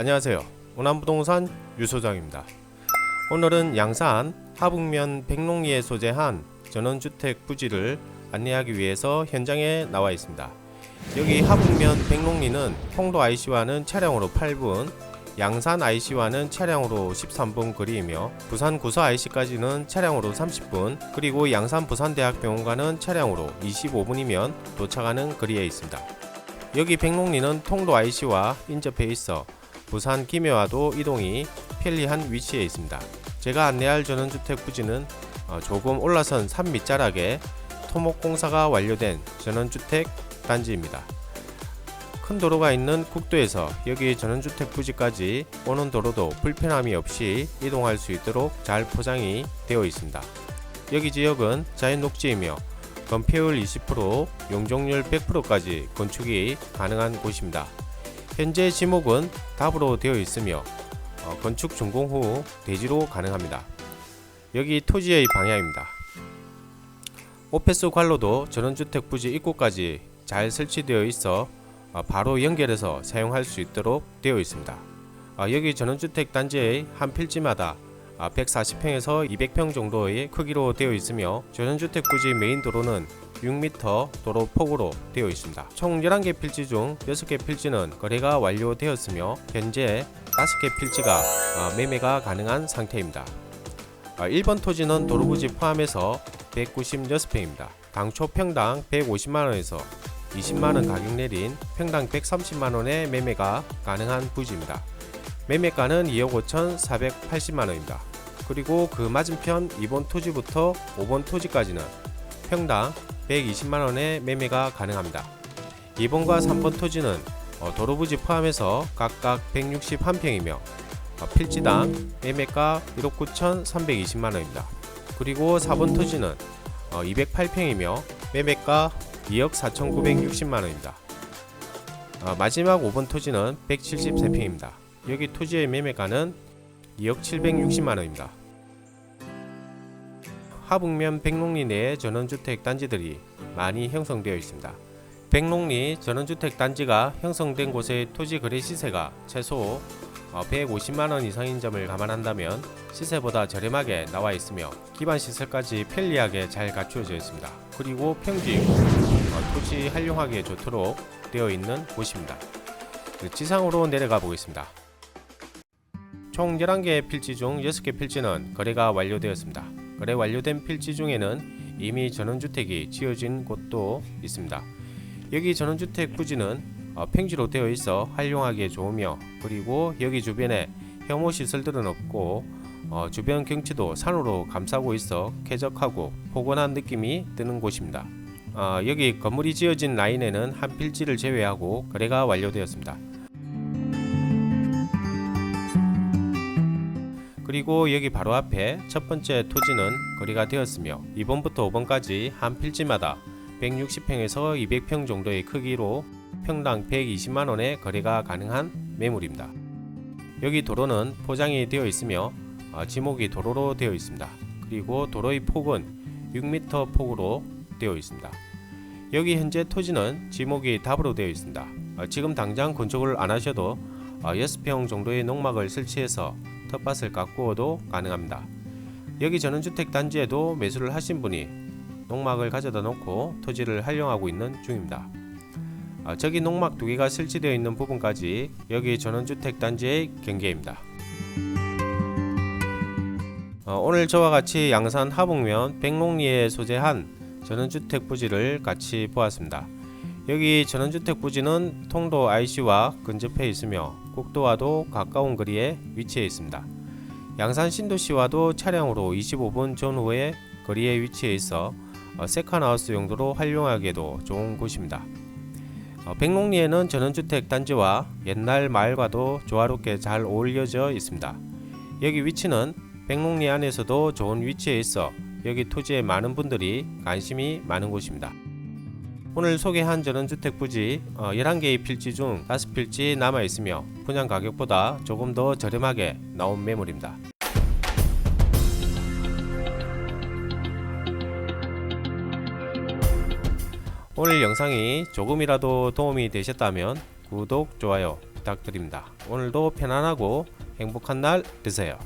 안녕하세요. 오남부동산 유소장입니다. 오늘은 양산 하북면 백롱리에 소재한 전원주택 부지를 안내하기 위해서 현장에 나와 있습니다. 여기 하북면 백롱리는 통도 IC와는 차량으로 8분, 양산 IC와는 차량으로 13분 거리이며 부산 구서 IC까지는 차량으로 30분, 그리고 양산 부산대학병원과는 차량으로 25분이면 도착하는 거리에 있습니다. 여기 백롱리는 통도 IC와 인접해 있어 부산 김해와도 이동이 편리한 위치에 있습니다. 제가 안내할 전원주택 부지는 어, 조금 올라선 산 밑자락에 토목 공사가 완료된 전원주택 단지입니다. 큰 도로가 있는 국도에서 여기 전원주택 부지까지 오는 도로도 불편함이 없이 이동할 수 있도록 잘 포장이 되어 있습니다. 여기 지역은 자연 녹지이며 건폐율 20%, 용적률 100%까지 건축이 가능한 곳입니다. 현재 지목은 답으로 되어 있으며 어, 건축 준공 후 대지로 가능합니다. 여기 토지의 방향입니다. 오페스 관로도 전원주택 부지 입구까지 잘 설치되어 있어 어, 바로 연결해서 사용할 수 있도록 되어 있습니다. 어, 여기 전원주택 단지의 한 필지마다 140평에서 200평 정도의 크기로 되어 있으며 전원주택 부지 메인 도로는 6m 도로 폭으로 되어 있습니다. 총 11개 필지 중 6개 필지는 거래가 완료되었으며 현재 5개 필지가 어, 매매가 가능한 상태입니다. 1번 토지는 도로부지 포함해서 196평입니다. 당초 평당 150만원에서 20만원 가격 내린 평당 130만원의 매매가 가능한 부지입니다. 매매가는 2억 5천 480만원입니다. 그리고 그 맞은편 2번 토지부터 5번 토지까지는 평당 120만원의 매매가 가능합니다. 2번과 3번 토지는 어, 도로부지 포함해서 각각 161평이며 어, 필지당 매매가 1억 9천 320만원입니다. 그리고 4번 토지는 208평이며 매매가 2억 4,960만원입니다. 어, 마지막 5번 토지는 173평입니다. 여기 토지의 매매가는 2억 760만원입니다. 하북면 백롱리 내에 전원주택 단지들이 많이 형성되어 있습니다. 백롱리 전원주택 단지가 형성된 곳의 토지 거래 시세가 최소 150만원 이상인 점을 감안한다면 시세보다 저렴하게 나와 있으며 기반 시설까지 편리하게 잘 갖추어져 있습니다. 그리고 평지 어, 토지 활용하기에 좋도록 되어 있는 곳입니다. 그 지상으로 내려가 보겠습니다. 총 11개의 필지 중 6개 필지는 거래가 완료되었습니다. 거래 완료된 필지 중에는 이미 전원주택이 지어진 곳도 있습니다. 여기 전원주택 부지는 어, 평지로 되어 있어 활용하기에 좋으며 그리고 여기 주변에 혐오 시설들은 없고 어, 주변 경치도 산으로 감싸고 있어 쾌적하고 포근한 느낌이 드는 곳입니다. 어, 여기 건물이 지어진 라인에는 한 필지를 제외하고 거래가 완료되었습니다. 그리고 여기 바로 앞에 첫 번째 토지는 거래가 되었으며 2번부터 5번까지 한 필지마다 160평에서 200평 정도의 크기로 평당 120만원의 거래가 가능한 매물입니다. 여기 도로는 포장이 되어 있으며 어, 지목이 도로로 되어 있습니다. 그리고 도로의 폭은 6m 폭으로 되어 있습니다. 여기 현재 토지는 지목이 답으로 되어 있습니다. 어, 지금 당장 건축을 안 하셔도 어, 6평 정도의 농막을 설치해서 텃밭을 가꾸어도 가능합니다. 여기 전원주택 단지에도 매수를 하신 분이 농막을 가져다 놓고 토지를 활용하고 있는 중입니다. 아, 저기 농막 두 개가 설치되어 있는 부분까지 여기 전원주택 단지의 경계입니다. 어, 오늘 저와 같이 양산 하북면 백롱리에 소재한 전원주택 부지를 같이 보았습니다. 여기 전원주택 부지는 통도 IC와 근접해 있으며 국도와도 가까운 거리에 위치해 있습니다. 양산 신도시와도 차량으로 25분 전후의 거리에 위치해 있어 어, 세컨하우스 용도로 활용하기에도 좋은 곳입니다. 어, 백롱리에는 전원주택 단지와 옛날 마을과도 조화롭게 잘 어울려져 있습니다. 여기 위치는 백롱리 안에서도 좋은 위치에 있어 여기 토지에 많은 분들이 관심이 많은 곳입니다. 오늘 소개한 전원주택 부지 어, 11개의 필지 중 5필지 남아 있으며 분양 가격보다 조금 더 저렴하게 나온 매물입니다. 오늘 영상이 조금이라도 도움이 되셨다면 구독, 좋아요 부탁드립니다. 오늘도 편안하고 행복한 날 되세요.